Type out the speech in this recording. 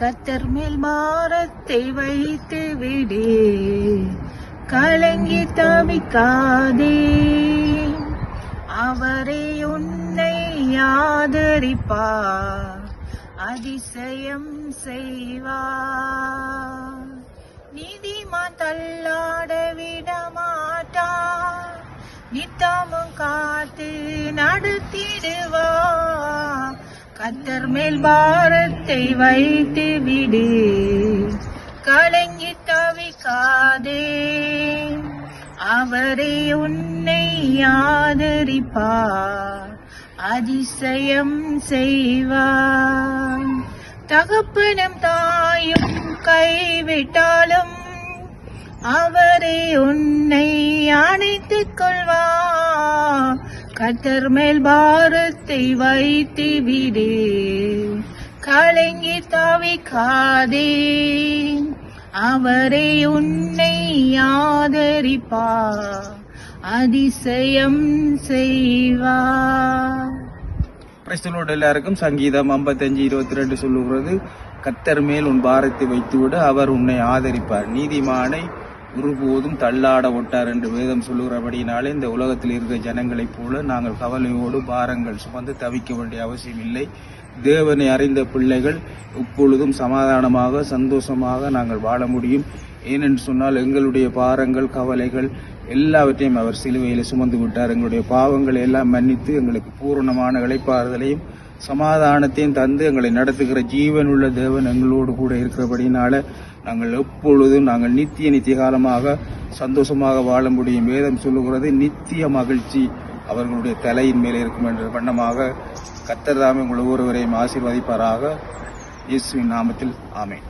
கத்தர் மேல் மாறத்தை வைத்து விடு. கலங்கி தவிக்காதே. அவரே உன்னை ஆதரிப்பா அதிசயம் செய்வா நீதிமா தள்ளாட விட மாட்டார் நித்தமும் காத்து நடத்திடுவார். கத்தர் மேல் பாரத்தை வைத்து விடு. கலங்கி தவிக்காதே. அவரே உன்னை ஆதரிப்பார். அதிசயம் செய்வார். தகப்பனும் தாயும் கைவிட்டாலும் அவரே உன்னை அணைத்துக் கொள்வார். கத்தர் மேல் பாரத்தை வைத்து விடு. கலங்கி தவிக்காதே. அவரே உன்னை ஆதரிப்பா. அதிசயம் செய்வா. பிரச்சனோட எல்லாருக்கும் சங்கீதம் ஐம்பத்தஞ்சு இருபத்தி ரெண்டு சொல்லுகிறது. கத்தர் மேல் உன் பாரத்தை வைத்துவிடு அவர் உன்னை ஆதரிப்பார். நீதிமானை ஒருபோதும் தள்ளாட ஒட்டார் என்று வேதம் சொல்லுகிறபடியினாலே இந்த உலகத்தில் இருக்கிற ஜனங்களைப் போல நாங்கள் கவலையோடு பாரங்கள் சுமந்து தவிக்க வேண்டிய அவசியம் இல்லை. தேவனை அறிந்த பிள்ளைகள் இப்பொழுதும் சமாதானமாக சந்தோஷமாக நாங்கள் வாழ முடியும். ஏனென்று சொன்னால் எங்களுடைய பாரங்கள் கவலைகள் எல்லாவற்றையும் அவர் சிலுவையில் சுமந்து விட்டார். எங்களுடைய பாவங்களை எல்லாம் மன்னித்து எங்களுக்கு பூரணமான இழைப்பாறுதலையும் சமாதானத்தையும் தந்து எங்களை நடத்துகிற ஜீவனுள்ள தேவன் எங்களோடு கூட இருக்கிறபடினால நாங்கள் எப்பொழுதும் நாங்கள் நித்திய நித்திய காலமாக சந்தோஷமாக வாழ முடியும் வேதம் சொல்லுகிறது. நித்திய மகிழ்ச்சி அவர்களுடைய தலையின் மேலே இருக்கும் என்ற வண்ணமாக கத்தர் தாமே உங்கள் ஒவ்வொருவரையும் ஆசீர்வதிப்பாராக. இயேசுவின் நாமத்தில் ஆமேன்.